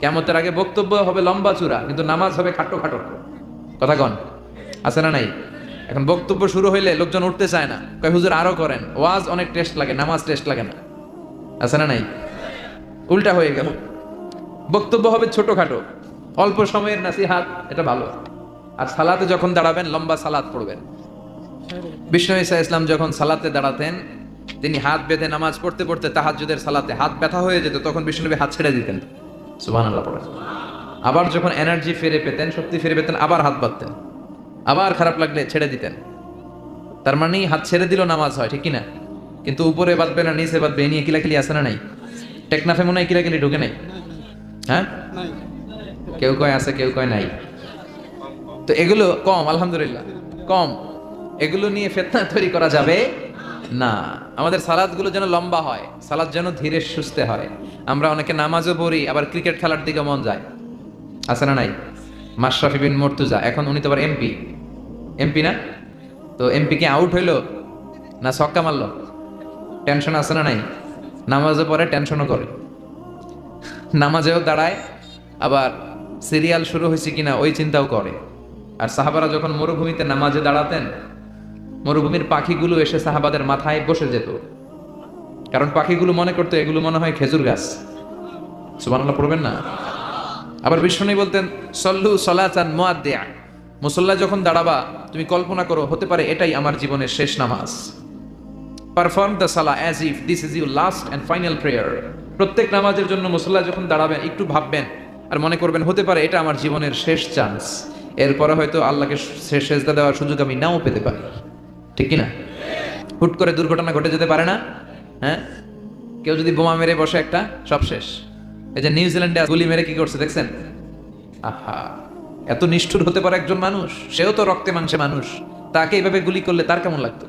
কেমতের আগে বক্তব্য হবে লম্বা চূড়া, কিন্তু নামাজ হবে খাটো খাটো। কথা কন? আছে না নাই? এখন বক্তব্য শুরু হইলে লোকজন উঠতে চায় না। কয়, হুজুর, আরও করেন। ওয়াজ অনেক টেস্ট লাগে, নামাজ টেস্ট লাগে না। আছে না নাই? উল্টা হয়ে গেল। বক্তব্য হবে ছোটখাটো। অল্প সময়ের নাসিহাত, এটা ভালো। আর সালাতে যখন দাঁড়াবেন, লম্বা সালাত পড়বেন। বিষ্ণু ইসা ইসলাম যখন সালাতে দাঁড়াতেন, তিনি হাত বেঁধে নামাজ পড়তে পড়তে তাহাজ্জুদের সালাতে হাত ব্যথা হয়ে যেত, তখন বিষ্ণুনবী হাত ছেড়ে দিতেন। আবার যখন এনার্জি ফিরে পেতেন, শক্তি ফিরে পেতেন, আবার হাত বাঁধতেন। আবার খারাপ লাগলে ছেড়ে দিতেন। তার মানে হাত ছেড়ে দিল নামাজ হয়, ঠিক কিনা কিন্তু উপরে বাঁধবে না, নিচে বাঁধবে নিয়ে কিলাকিলি আছে না নাই? টেকনাফে মনে হয় কিলাকিলি ঢুকে নাই? হ্যাঁ? কেউ কয় আছে, কেউ কয় নাই। তো এগুলো কম, আলহামদুলিল্লাহ। কম। এগুলো নিয়ে ফেতনা তৈরি করা যাবে না, আমাদের সালাদগুলো যেন লম্বা হয়, সালাদ যেন ধীরে সুস্থে হয়। আমরা অনেকে নামাজও পড়ি, আবার ক্রিকেট খেলার দিকে মন যায়। আছে না নাই? মাশরাফি বিন মর্তুজা, এখন উনি তো আবার এমপি। এমপি না? তো এমপি কি আউট হইল? না ছক্কা মারলো? টেনশন আছে না নাই? নামাজও পরে টেনশনও করে। নামাজেও দাঁড়ায়, আবার সিরিয়াল শুরু হয়েছে কিনা ওই চিন্তাও করে। আর সাহাবারা যখন মরুভূমিতে নামাজে দাঁড়াতেন মরুভূমির পাখিগুলো এসে সাহাবাদের মাথায় বসে যেত। কারণ পাখিগুলো মনে করতো, এগুলো মনে হয় খেজুর গাছ। সুবহানাল্লাহ, পড়বেন না? আবার বিষ্ণু বলতেন, সল্লু সলাচান মুআদ্দিয়া। মুসল্লা যখন দাঁড়াবা, তুমি কল্পনা করো, হতে পারে এটাই আমার জীবনের শেষ নামাজ। পারফর্ম দ্য সালা as if this is you last and final prayer প্রত্যেক নামাজের জন্য মুসল্লা যখন দাঁড়াবেন, একটু ভাববেন আর মনে করবেন, হতে পারে এটা আমার জীবনের শেষ চান্স এরপরে হয়তো আল্লাহকে শেষ দেওয়ার সুযোগ আমি নাও পেতে পারি। ঠিক কি না হুট করে দুর্ঘটনা ঘটে যেতে পারে না হ্যাঁ? কেউ যদি বোমা মেরে বসে একটা, সব শেষ। এই যে নিউজিল্যান্ডে গুলি মেরে কি করছে দেখছেন? আহা, এত নিষ্ঠুর হতে পারে একজন মানুষ? সেও তো রক্তে মাংসে মানুষ। তাকে এইভাবে গুলি করলে তার কেমন লাগতো?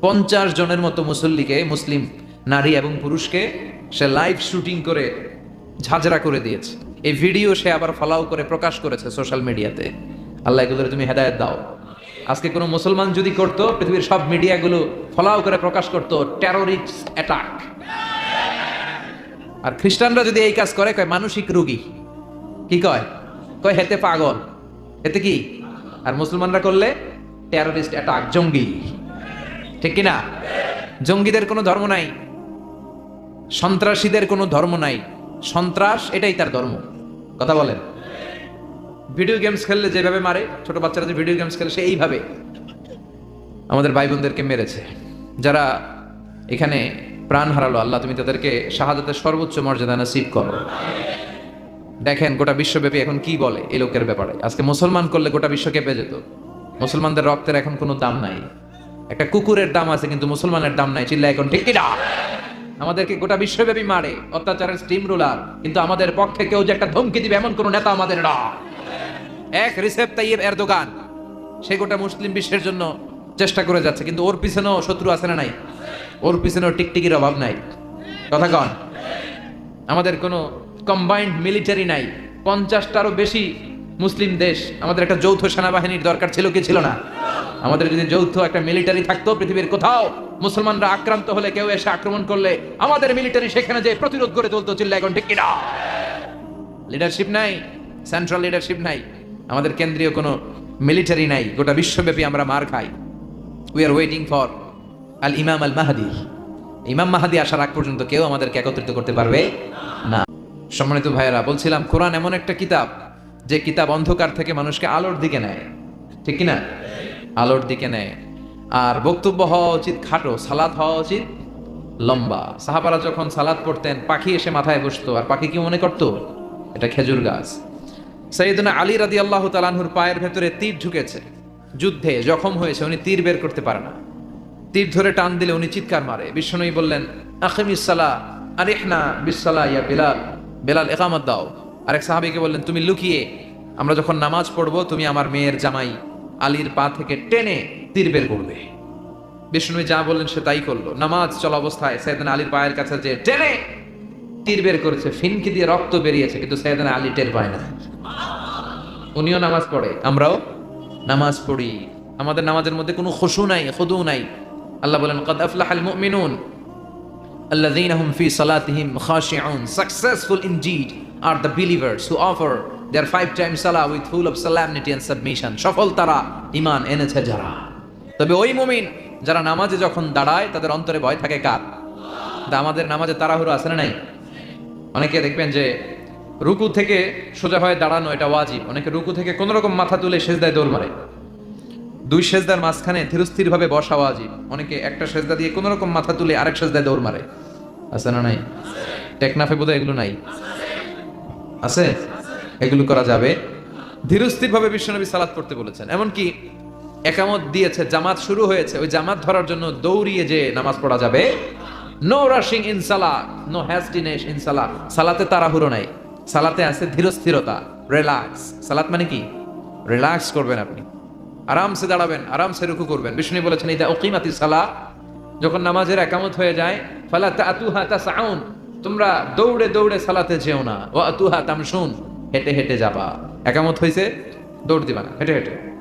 পঞ্চাশ জনের মতো মুসল্লিকে, মুসলিম নারী এবং পুরুষকে সে লাইভ শুটিং করে ঝাঁঝরা করে দিয়েছে। এই ভিডিও সে আবার ফলাও করে প্রকাশ করেছে সোশ্যাল মিডিয়াতে আল্লাহ এগুলোর তুমি হেদায়ত দাও। আজকে কোনো মুসলমান যদি করতো, পৃথিবীর সব মিডিয়াগুলো ফলাও করে প্রকাশ করতো টেরোরিস্ট অ্যাটাক আর খ্রিস্টানরা যদি এই কাজ করে, কয় মানসিক রোগী। কি কয়? কয় হেতে পাগল। হেতে কি? আর মুসলমানরা করলে টেরোরিস্ট অ্যাটাক জঙ্গি। ঠিক কিনা? জঙ্গিদের কোনো ধর্ম নাই। সন্ত্রাসীদের কোনো ধর্ম নাই। সন্ত্রাস এটাই তার ধর্ম। কথা বলেন। ভিডিও গেমস খেললে যেভাবে মারে, ছোট বাচ্চারা যে ভিডিও গেমস খেলে সে এইভাবে আমাদের ভাই বোনদেরকে মেরেছে। যারা এখানে প্রাণ হারালো, আল্লাহ তুমি তাদেরকে শাহাদাতের সর্বোচ্চ মর্যাদা নসিব করো। দেখেন, গোটা বিশ্বব্যাপী এখন কি বলে এই লোকের ব্যাপারে? আজকে মুসলমান করলে গোটা বিশ্ব কেঁপে যেত। মুসলমানদের রক্তের এখন কোনো দাম নাই। একটা কুকুরের দাম আছে, কিন্তু মুসলমানের দাম নাই। চিল্লা এখন, ঠিক কিনা আমাদেরকে গোটা বিশ্বব্যাপী মারে। অত্যাচারের স্টিম রোলার কিন্তু আমাদের পক্ষে কেউ যে একটা ধমকি দিবে এমন কোনো নেতা আমাদের না। এক রিসেপ তাইয়েব এরদোগান। সে গোটা মুসলিম বিশ্বের জন্য চেষ্টা করে যাচ্ছে, কিন্তু ওর পিছনেও শত্রু আছে না নাই? ওর পিছনেও টিকটিকির অভাব নাই। কথা কন। আমাদের কোনো কম্বাইন্ড মিলিটারি নাই। পঞ্চাশটারও বেশি মুসলিম দেশ। আমাদের একটা যৌথ সেনাবাহিনীর দরকার ছিল কি ছিল না? আমাদের যদি যৌথ একটা মিলিটারি থাকতো, পৃথিবীর কোথাও মুসলমানরা আক্রান্ত হলে, কেউ এসে আক্রমণ করলে, আমাদের মিলিটারি সেখানে যে প্রতিরোধ করে তুলতো চিল্লা এখন ঠিক কিনা? লিডারশিপ নাই সেন্ট্রাল লিডারশিপ নাই। আমাদের কেন্দ্রীয় কোনো মিলিটারি নাই, গোটা বিশ্বব্যাপী আমরা মার খাই। We are waiting for al Imam al Mahdi ইমাম মাহাদি আসার আগ পর্যন্ত কেউ আমাদেরকে একত্রিত করতে পারবে না। সম্মানিত ভাইয়েরা, বলছিলাম, কোরআন এমন একটা কিতাব, যে কিতাব অন্ধকার থেকে মানুষকে আলোর দিকে নেয়। ঠিক কিনা? আলোর দিকে নেয়। আর বক্তব্য হওয়া উচিত খাটো সালাদ হওয়া উচিত লম্বা। সাহাবারা যখন সালাদ পড়তেন, পাখি এসে মাথায় বসতো, আর পাখি কি মনে করতো? এটা খেজুর গাছ। সৈয়দনা আলী রাদি আল্লাহ তালাহুর পায়ের ভেতরে তীর ঢুকেছে। যুদ্ধে জখম হয়েছে, উনি তীর বের করতে পারে না। তীর ধরে টান দিলে উনি চিৎকার মারে। বিষ্ণুই বললেন আখিমিসালা আরিহনা বিসালা ইয়া বেলাল। বেলাল একামত দাও। আরেক সাহাবিকে বললেন, তুমি লুকিয়ে, আমরা যখন নামাজ পড়ব, তুমি আমার মেয়ের জামাই আলীর পা থেকে টেনে তীর বের করবে। বিষ্ণু যা বললেন সে তাই করল। নামাজ চলা অবস্থায় সৈয়দান আলীর পায়ের কাছে যে টেনে তীর বের করেছে, ফিনকি দিয়ে রক্ত বেরিয়েছে, কিন্তু সৈয়দান আলী টের পায় না। উনিও নামাজ পড়ে আমরাও নামাজ পড়ি আমাদের নামাজের মধ্যে কোনো খুশু নাই খুদু নাই আল্লাহ বলেন কদ আফলাহাল মুমিনুন الذين هم في صلاتهم خاشعون successful indeed are the believers who offer their five times salah with full of solemnity and submission সফল তারা ইমান এনেছে যারা তবে ওই মুমিন যারা নামাজে যখন দাঁড়ায় তাদের অন্তরে ভয় থাকে কার তা আমাদের নামাজে তাড়াহুড়ো আছে না নাই অনেকে দেখবেন যে রুকু থেকে সোজা হয়ে দাঁড়ানো এটা ওয়াজিব। অনেকে রুকু থেকে কোন রকম মাথা তুলে সেজদায় দৌড় মারে। দুই সেজদার মাঝখানে ধীরস্থির ভাবে বসা ওয়াজিব। অনেকে একটা সেজদা দিয়ে কোন রকম মাথা তুলে আরেক সেজদায় দৌড় মারে। আছে না নাই? টেকনাফে বোধহয় এগুলো নাই। আছে? এগুলো করা যাবে। ধীরস্থির ভাবে বিশ্বনবী সালাত পড়তে বলেছেন। এমনকি একামত দিয়েছে, জামাত শুরু হয়েছে, ওই জামাত ধরার জন্য দৌড়িয়ে যে নামাজ পড়া যাবে। নো রাশিং ইনসালা নো হ্যাস্টিনেস ইন সালা সালাতে তাড়াহুড়ো নাই। সালাতে আছে ধীরস্থিরতা রিল্যাক্স সালাত মানে কি? রিল্যাক্স করবেন আপনি। আরামসে দাঁড়াবেন, আরামসে রুকু করবেন। বিষ্ণু বলেছেন এটা ওকিমাতি সালা যখন নামাজের একামত হয়ে যায়, ফালা তাতুহা তাসাউন তোমরা দৌড়ে দৌড়ে সালাতে যেও না। ও আতুহা তামশুন হেঁটে হেঁটে যাবা। একামত হয়েছে দৌড় দিবা না, হেঁটে হেঁটে।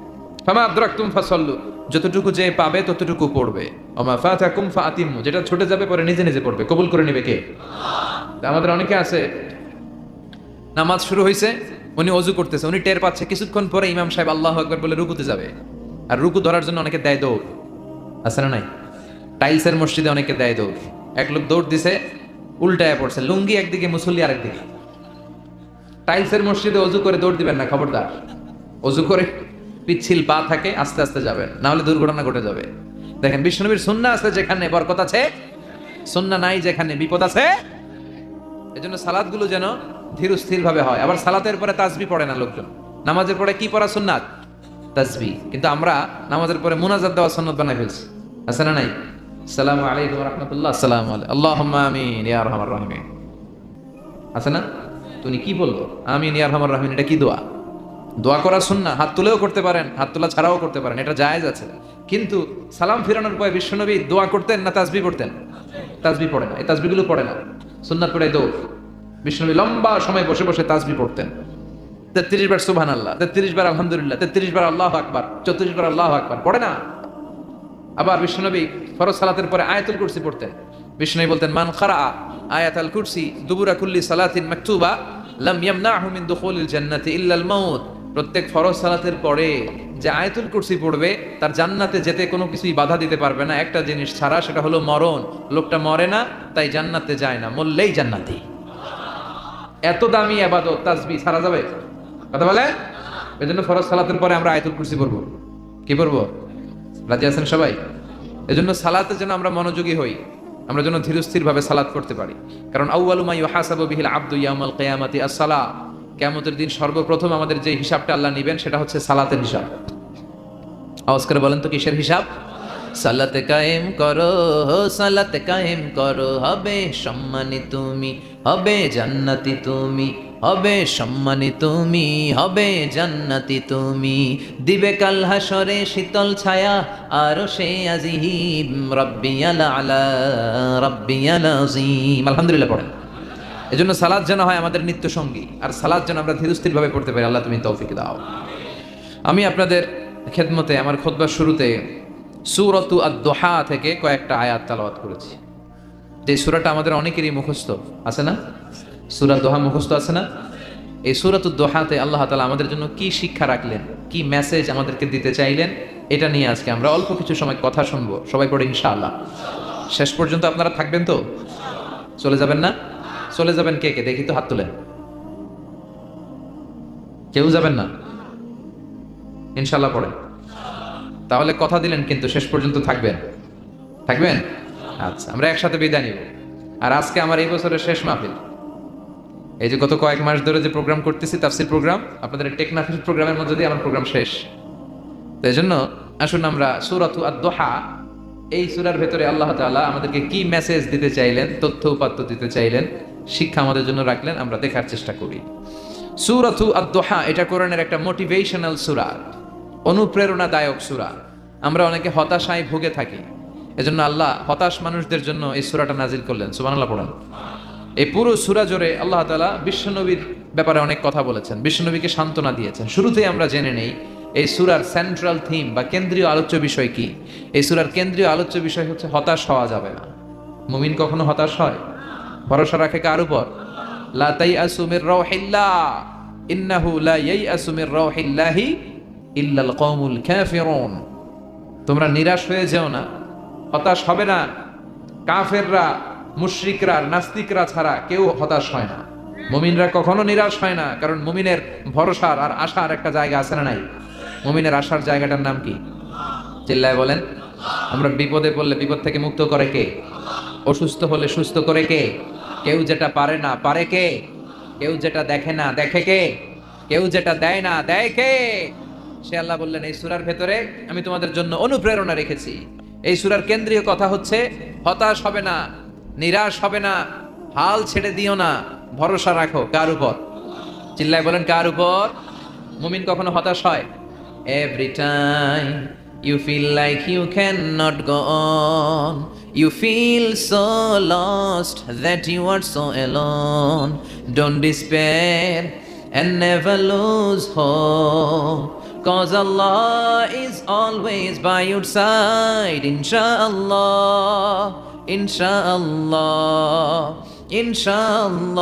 ফামা আদ্রাকতুম ফাসাল্লু যতটুকু যে পাবে ততটুকু পড়বে। ওমা ফাতাকুম ফাতিমু যেটা ছুটে যাবে পরে নিজে নিজে পড়বে। কবুল করে নেবে কে? আমাদের অনেকে আছে নামাজ শুরু হয়েছে উনি অজু করতেছে, উনি টের পাচ্ছে, কিছুক্ষণ পরে ইমাম সাহেব আল্লাহ একবার বলে রুকুতে যাবে। আর রুকু ধরার জন্য অনেকে দেয় দৌড়। আছে না নাই? টাইলসের মসজিদে অনেকে দেয় দৌড়। এক লোক দৌড় দিছে, উল্টায় পড়ছে, লুঙ্গি একদিকে, মুসল্লি আরেকদিকে। টাইলসের মসজিদে অজু করে দৌড় দিবেন না, খবরদার। অজু করে পিচ্ছিল পা থাকে, আস্তে আস্তে যাবেন, না হলে দুর্ঘটনা ঘটে যাবে। দেখেন বিষ্ণুবীর সুন্না আছে যেখানে বরকত আছে সুন্না নাই যেখানে বিপদ আছে। এজন্য সালাদগুলো যেন ধীর স্থির ভাবে হয়। আবার সালাতের পরে তাজবি পড়ে না লোকজন। নামাজের পরে কি পড়া সুন্নাত? তাজবি কিন্তু আমরা নামাজের পরে মুনাজাত দেওয়া সুন্নত বানাই ফেলছি। আছে না নাই? আসসালামু আলাইকুম রহমতুল্লাহ। আসসালামু আল্লাহুম্মা আমিন আরহামার রাহিমিন। আছে না? তুমি কি বলব আমিন ইয়া আরহামার রাহিমিন, এটা কি দোয়া? দোয়া করা সুন্না হাত তুলেও করতে পারেন, হাত তোলা ছাড়াও করতে পারেন, এটা জায়েজ আছে। কিন্তু সালাম ফিরানোর পরে বিশ্বনবী দোয়া করতেন না তাজবি পড়তেন? তাজবি পড়ে না। এই তাসবিগুলো পড়ে না। সুন্নাত পড়ে দৌড়। বিষ্ণুবী লম্বা সময় বসে বসে তাসবি পড়তেন। তেত্রিশ বার সুবহান আল্লাহ তেত্রিশ বার আলহামদুলিল্লাহ, তেত্রিশ বার আল্লাহ আকবার, চৌত্রিশ বার আল্লাহ আকবার, পড়ে না? আবার বিষ্ণুনবী ফরজ সালাতের পরে আয়াতুল কুরসি পড়তেন। বিষ্ণুনবী বলতেন, মান খারা আয়াতুল কুরসি দুবুরা কুল্লি সালাতিন মাকতুবা, লাম ইয়ামনাহু মিন জান্নাতি ইল্লাল মাউত। প্রত্যেক ফরজ সালাতের পরে যে আয়াতুল কুরসি পড়বে, তার জান্নাতে যেতে কোনো কিছুই বাধা দিতে পারবে না। একটা জিনিস ছাড়া, সেটা হলো মরণ। লোকটা মরে না, তাই জান্নাতে যায় না, মরলেই জান্নাতি। এত দামি আবাদত তাসবি ছাড়া যাবে? কথা বলে এই জন্য ফরজ সালাতের পরে আমরা আয়তুল কুরসি পড়ব। কি পড়ব? রাজি আছেন সবাই? এজন্য সালাতে যেন আমরা মনোযোগী হই। আমরা যেন ধীরস্থির ভাবে সালাত করতে পারি। কারণ আউয়ালুমা ইউহাসাবু বিহিল আব্দু ইয়াউমাল কিয়ামাতি as-সালা কিয়ামতের দিন সর্বপ্রথম আমাদের যে হিসাবটা আল্লাহ নেবেন, সেটা হচ্ছে সালাতের হিসাব। আওয়াজ করে বলেন তো কিসের হিসাব? সালাতে কায়েম করো, সালাতে কায়েম করো, হবে সম্মানি তুমি, হবে জান্নাতি তুমি, হবে সম্মানি তুমি, হবে জান্নাতি তুমি। দিবে কাল হাসরে শীতল ছায়া, আরও সে আজিহিম রব্বিয়াল আলা রব্বিয়াল আজিম। আলহামদুলিল্লাহ পড়েন। এজন্য সালাদ যেন হয় আমাদের নিত্য সঙ্গী, আর সালাদ যেন আমরা ধীরস্থির ভাবে পড়তে পারি, আল্লাহ তুমি তৌফিক দাও। আমি আপনাদের খেদমতে, আমার খোদবার শুরুতে সুরতু আদ-দোহা থেকে কয়েকটা আয়াত তালাওয়াত করেছি। যে সুরাটা আমাদের অনেকেরই মুখস্থ, আছে না? সুরা দোহা মুখস্থ আছে না? এই সুরাত দোহাতে আল্লাহ তালা আমাদের জন্য কি শিক্ষা রাখলেন, কি মেসেজ আমাদেরকে দিতে চাইলেন, এটা নিয়ে আজকে আমরা অল্প কিছু সময় কথা শুনব। সবাই পড়ে ইনশাআল্লাহ। শেষ পর্যন্ত আপনারা থাকবেন তো? চলে যাবেন না? চলে যাবেন কে কে? দেখি তো হাত তুলেন। কেউ যাবেন না? ইনশাল্লাহ পড়েন। তাহলে কথা দিলেন কিন্তু শেষ পর্যন্ত থাকবেন। থাকবেন? আচ্ছা আমরা একসাথে বিদায় নিব। আর আজকে আমার এই বছরের শেষ মাহফিল। এই যে গত কয়েক মাস ধরে যে প্রোগ্রাম করতেছি, তাফসির প্রোগ্রাম, আপনাদের টেকনাফিস প্রোগ্রামের মধ্যে দিয়ে আমার প্রোগ্রাম শেষ। তো এই জন্য আসুন আমরা সুরাতু আদ-দোহা, এই সুরার ভেতরে আল্লাহ তাআলা আমাদেরকে কি মেসেজ দিতে চাইলেন, তথ্য উপাত্ত দিতে চাইলেন, শিক্ষা আমাদের জন্য রাখলেন, আমরা দেখার চেষ্টা করি। সুরাতু আদ-দোহা, এটা কোরআনের একটা মোটিভেশনাল সুরা। অনুপ্রেরণাদায়ক সুরা। আমরা অনেকে হতাশায় ভুগে থাকি। এজন্য আল্লাহ হতাশ মানুষদের জন্য এই সুরাটা নাজিল করলেন। সুবহানাল্লাহ, পড়েন। এই পুরো সুরা জোরে আল্লাহ তালা বিশ্বনবীর ব্যাপারে অনেক কথা বলেছেন। বিশ্বনবীকে সান্ত্বনা দিয়েছেন। শুরুতেই আমরা জেনে নেই, এই সুরার সেন্ট্রাল থিম বা কেন্দ্রীয় আলোচ্য বিষয় কি? এই সুরার কেন্দ্রীয় আলোচ্য বিষয় হচ্ছে হতাশ হওয়া যাবে না। মুমিন কখনো হতাশ হয়? ভরসা রাখে কার উপর? লা তাই আসুমির রাউহিল্লাহ ইন্নাহু লা আসুমির রাউহিল্লাহি ইল্লাল কওমুল কাফিরুন। তোমরা নিরাশ হয়ে যেও না। হতাশ হবে না। কাফেররা, মুশ্রিকরা, নাস্তিকরা ছাড়া কেউ হতাশ হয় না। মুমিনরা কখনো নিরাশ হয় না, কারণ মুমিনের ভরসার আর আশার একটা জায়গা আছে না নাই? মুমিনের আশার জায়গাটার নাম কি? চিল্লায় বলেন, আমরা বিপদে পড়লে বিপদ থেকে মুক্ত করে কে? অসুস্থ হলে সুস্থ করে কে? কেউ যেটা পারে না, পারে কে? কেউ যেটা দেখে না, দেখে কে? কেউ যেটা দেয় না, দেয় কে? সে আল্লাহ বললেন, এই সুরার ভেতরে আমি তোমাদের জন্য অনুপ্রেরণা রেখেছি। এই সুরার কেন্দ্রীয় কথা হচ্ছে, হতাশ হবে না, নিরাশ হবে না, হাল ছেড়ে দিও না, ভরসা রাখো। কার উপর? চিল্লায় বলেন, কার উপর? মুমিন কখনো হতাশ হয়? Every time you feel like you can not go on you feel so lost that you are so alone don't despair and never lose hope. Cause Allah is always by your side, inshallah, inshallah, inshallah.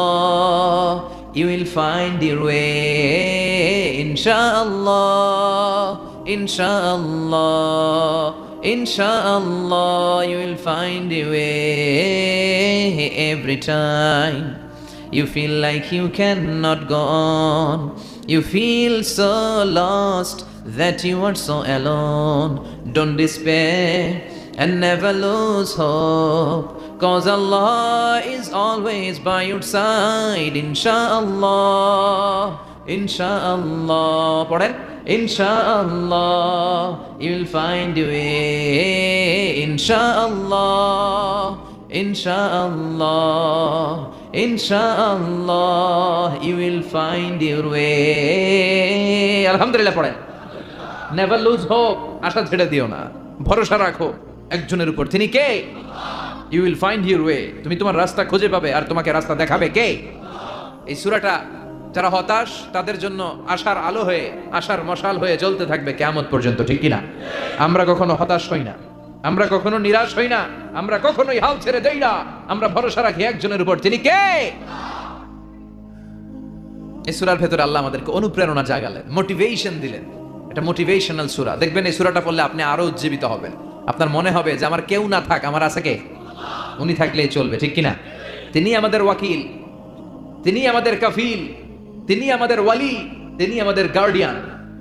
You will find your way, inshallah, inshallah, inshallah. You will find your way every time. You feel like you cannot go on. You feel so lost that you are so alone. Don't despair and never lose hope. Cause Allah is always by your side. Insha'Allah. Insha'Allah. পড়েন Insha'Allah. You'll find your way. Insha'Allah. Insha'Allah, Insha'Allah, you will find your way. আলহামদুলিল্লাহ পড়েন। Never lose hope আশা ছেড়ে দিও না। ভরসা রাখো একজনের উপর। তিনি কে? You will find your way তুমি তোমার রাস্তা খুঁজে পাবে আর তোমাকে রাস্তা দেখাবে কে? এই সুরাটা যারা হতাশ তাদের জন্য আশার আলো হয়ে আশার মশাল হয়ে জ্বলতে থাকবে কেমন পর্যন্ত ঠিক কিনা? আমরা কখনো হতাশ হই না। আমরা কখনো নিরাশ হই না। আমরা কখনোই হাল ছেড়ে দেই না। আমরা ভরসা রাখি একজনের উপর। তিনি কে? এই সুরার ভেতরে আল্লাহ আমাদেরকে অনুপ্রেরণা জাগালেন মোটিভেশন দিলেন। এটা মোটিভেশনাল সুরা। দেখবেন এই সুরাটা পড়লে আপনি আরও উজ্জীবিত হবেন। আপনার মনে হবে যে আমার কেউ না থাক, আমার আছে কে? উনি থাকলেই চলবে, ঠিক কিনা? তিনি আমাদের ওয়াকিল, তিনি আমাদের কাফিল, তিনি আমাদের ওয়ালি, তিনি আমাদের গার্ডিয়ান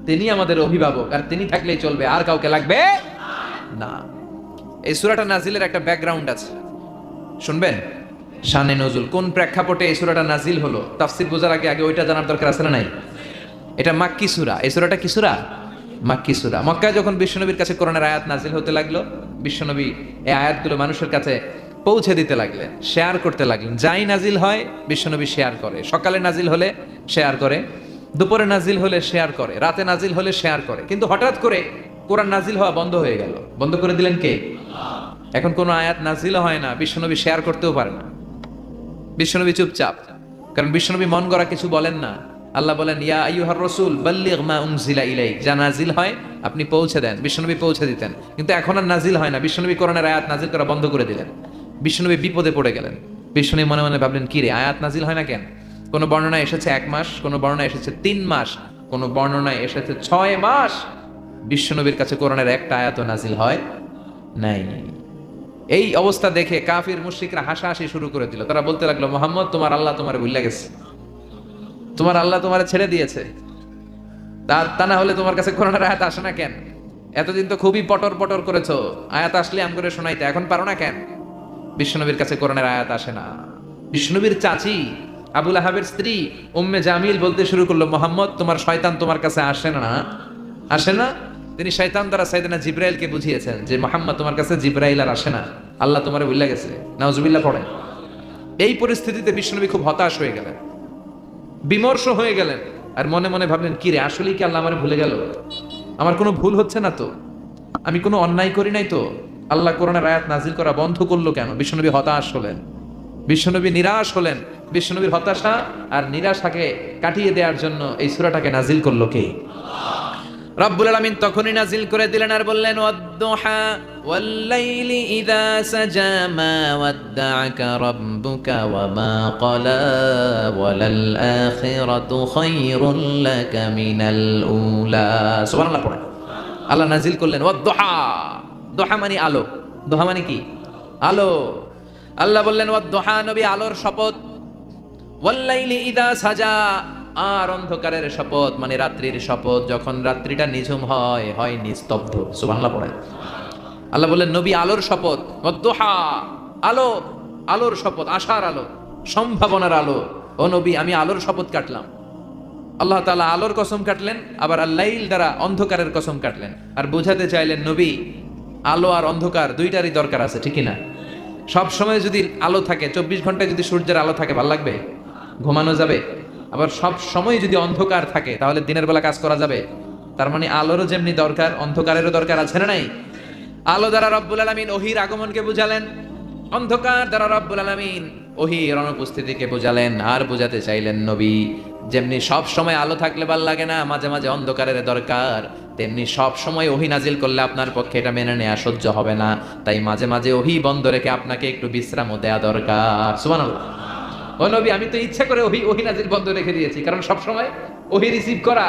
তিনি আমাদের অভিভাবক, আর তিনি থাকলেই চলবে। আর কাউকে লাগবে? না। এই সুরাটা নাজিলের একটা ব্যাকগ্রাউন্ড আছে। শুনবেন? শানে নজুল, কোন প্রেক্ষাপটে এই সুরাটা নাজিল হলো? তাফসির বোঝার আগে আগে ওইটা জানার দরকার আছে না নাই? এটা মাক্কি সুরা। এই সুরাটা কি সুরা? মাক্কি সুরা। মক্কায় যখন বিশ্বনবীর কাছে করোনার আয়াত নাজিল হতে লাগল, বিশ্বনবী এই আয়াতগুলো মানুষের কাছে পৌঁছে দিতে লাগলেন, শেয়ার করতে লাগলেন। যাই নাজিল হয়, বিশ্বনবী শেয়ার করে। সকালে নাজিল হলে শেয়ার করে, দুপুরে নাজিল হলে শেয়ার করে, রাতে নাজিল হলে শেয়ার করে। কিন্তু হঠাৎ করে কোরআন নাজিল হওয়া বন্ধ হয়ে গেল। বন্ধ করে দিলেন কে? এখন কোনো আয়াত নাজিল হয় না, বিশ্বনবী শেয়ার করতেও পারে না। বিশ্বনবী চুপচাপ। কারণ বিশ্বনবী মন গড়া কিছু বলেন না। আল্লাহ বলেন, ইয়া আইয়ুহার রাসূল, বাল্লিগ মা উনজিলা যা নাজিল হয়, আপনি পৌঁছে দেন। বিশ্বনবী পৌঁছে দিতেন। কিন্তু এখন আর নাজিল হয় না। বিশ্বনবী কোরআনের আয়াত নাজিল করা বন্ধ করে দিলেন। বিশ্বনবী বিপদে পড়ে গেলেন। বিশ্বনবী মনে মনে ভাবলেন, কি রে, আয়াত নাজিল হয় না কেন? কোন বর্ণনায় এসেছে এক মাস, কোন বর্ণনায় এসেছে তিন মাস, কোন বর্ণনায় এসেছে ছয় মাস। বিশ্বনবীর কাছে কোরআনের একটা আয়াত নাজিল হয় নাই। এই অবস্থা দেখে কাফির মুশরিকরা হাসাহাসি শুরু করে দিল। তারা বলতে লাগল, মোহাম্মদ, তোমার আল্লাহ তোমার ভুলে গেছে। তোমার আল্লাহ তোমার ছেড়ে দিয়েছে। তা না হলে তোমার কাছে কোরআনের আয়াত আসে না কেন? এতদিন তো খুবই পটর পটর করেছ। আয়াত আসলে আম করে শোনাইতে, এখন পারো না কেন? বিশ্বনবীর কাছে কোরআনের আয়াত আসে না। বিশ্বনবীর চাচি আবুল আহাবের স্ত্রী উম্মে জামিল বলতে শুরু করল, মোহাম্মদ, তোমার শয়তান তোমার কাছে আসে না। আসে না? তিনি শয়তান দ্বারা সাইদানা জিব্রাইলকে বুঝিয়েছেন যে, মোহাম্মদ, তোমার কাছে জিব্রাইল আর আসে না। আল্লাহ তোমার ভুলে গেছে। নাউজুবিল্লাহ পড়ে এই পরিস্থিতিতে বিশ্বনবী খুব হতাশ হয়ে গেলেন। বিমর্ষ হয়ে গেলেন। আর মনে মনে ভাবলেন, কি রে, আসলেই কি আল্লাহ আমার ভুলে গেল? আমার কোনো ভুল হচ্ছে না তো? আমি কোনো অন্যায় করি নাই তো? আল্লাহ কোরআনের আয়াত নাজিল করা বন্ধ করল কেন? বিশ্বনবী হতাশ হলেন। বিশ্বনবী নিরাশ হলেন। বিশ্বনবীর হতাশা আর নিরাশাকে কাটিয়ে দেওয়ার জন্য এই সূরাটাকে নাজিল করল কে? রাব্বুল আলামিন তখনই নাজিল করে দিলেন আর বললেন, ওয়াদ্দুহা ওয়াল্লাইলি ইযা সাজা মা ওয়াদ্দাআকা রাব্বুকা ওয়া মা ক্বালা ওয়াল-আখিরাতু খায়রুন লাকা মিনাল উলা। সুবহানাল্লাহ পড়ে আল্লাহ নাজিল করলেন, ওয়াদ্দুহা। দোহা মানে আলো। দুহা মানে কি? আলো। আল্লাহ বললেন, ওয়াদ্দুহা নবী আলোর শপথ। ওয়াল্লাইলি ইযা সাজা। আর অন্ধকারের শপথ মানে রাত্রির শপথ, যখন রাত্রিটা নিঝুম হয় হয় নিস্তব্ধ সুবহানাল্লাহ পড়ে। আল্লাহ বললেন, নবী, আলোর শপথ আলো, আলোর শপথ, আশার আলো, সম্ভাবনার আলো। ও নবী, আমি আলোর শপথ কাটলাম। আল্লাহ তাআলা আলোর কসম কাটলেন, আবার আল্লাইল দ্বারা অন্ধকারের কসম কাটলেন। আর বোঝাতে চাইলেন, নবী, আলো আর অন্ধকার দুইটারই দরকার আছে ঠিকই না? সব সময় যদি আলো থাকে, চব্বিশ ঘন্টায় যদি সূর্যের আলো থাকে, ভালো লাগবে? ঘুমানো যাবে? আবার সব সময় যদি অন্ধকার থাকে, তাহলে দিনের বেলা কাজ করা যাবে। তার মানে আলোরও যেমনি দরকার, অন্ধকারেরও দরকার আছে না নাই? আলো দ্বারা রব্বুল আলমিন ওহির আগমনকে বুঝালেন, অন্ধকার দ্বারা রব্বুল আলমিন ওহির অনুপস্থিতিকে বুঝালেন, আর বুঝাতে চাইলেন নবী। যেমনি সব সময় আলো থাকলে ভালো লাগে না, মাঝে মাঝে অন্ধকারের দরকার। তেমনি সব সময় ওহি নাজিল করলে আপনার পক্ষে এটা মেনে নেওয়া সহ্য হবে না। তাই মাঝে মাঝে ওহি বন্ধ রেখে আপনাকে একটু বিশ্রামও দেয়া দরকার। সুবহানাল্লাহ। ও নবী, আমি তো ইচ্ছা করে ওহি ওহি নাজিল বন্ধ রেখে দিয়েছি, কারণ সব সময় ওহি রিসিভ করা,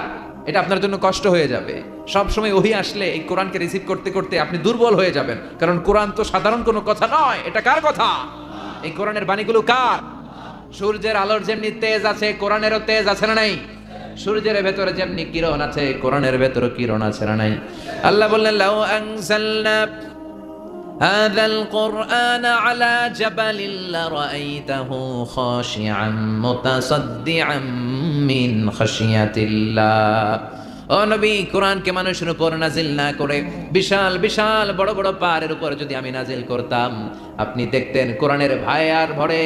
এটা আপনার জন্য কষ্ট হয়ে যাবে। সব সময় ওহি আসলে এই কোরআনকে রিসিভ করতে করতে আপনি দুর্বল হয়ে যাবেন, কারণ কোরআন তো সাধারণ কোনো কথা নয়। এটা কার কথা? এই কোরআনের বাণীগুলো কার? সূর্যের আলোর যেমনি তেজ আছে, কোরআনেরও তেজ আছে না নাই? সূর্যের ভেতরে যেমনি কিরণ আছে, কোরআনের ভেতরে কিরণ আছে না নাই? আল্লাহ বললেন, লাউ আনজালনা هذا القرآن على جبل لرأيته خاشعا متصدعا من خشية الله ও নবী কোরআনকে মানুষের উপর নাজিল না করে বিশাল বিশাল বড় বড় পাহাড়ের উপর যদি আমি নাজিল করতাম আপনি দেখতেন কোরআনের ভাই আর ভরে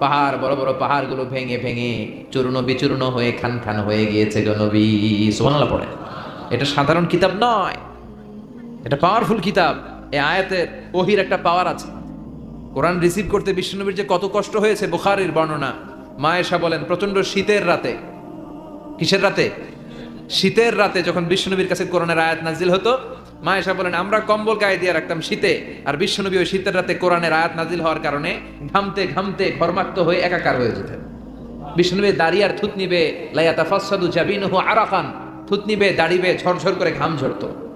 পাহাড় বড় বড় পাহাড়গুলো ভেঙে ভেঙে চূর্ণ বিচূর্ণ হয়ে খান খান হয়ে গিয়েছে গো নবী সুবহানাল্লাহ পড়ে এটা সাধারণ কিতাব নয় এটা পাওয়ারফুল কিতাব এই আয়াতের ওহির একটা পাওয়ার আছে। কোরআন রিসিভ করতে বিষ্ণুনবীর যে কত কষ্ট হয়েছে বুখারীর বর্ণনা। মায়েশা বলেন প্রচণ্ড শীতের রাতে। কিসের রাতে? শীতের রাতে যখন বিষ্ণুনবীর কাছে কোরআনের আয়াত নাজিল হতো মায়েশা বলেন, আমরা কম্বল গায়ে দিয়ে রাখতাম শীতে, আর বিষ্ণুনবী ওই শীতের রাতে কোরআনের আয়াত নাজিল হওয়ার কারণে ঘামতে ঘামতে ঘর্মাক্ত হয়ে একাকার হয়ে যেতেন। বিষ্ণুনবী দাড়ি আর থুত নিবে লাইয়াতা ফাসাদু জাবিনহু আরাকান থুত নিবে দাড়িবে ঝরঝর করে ঘাম ঝরতো।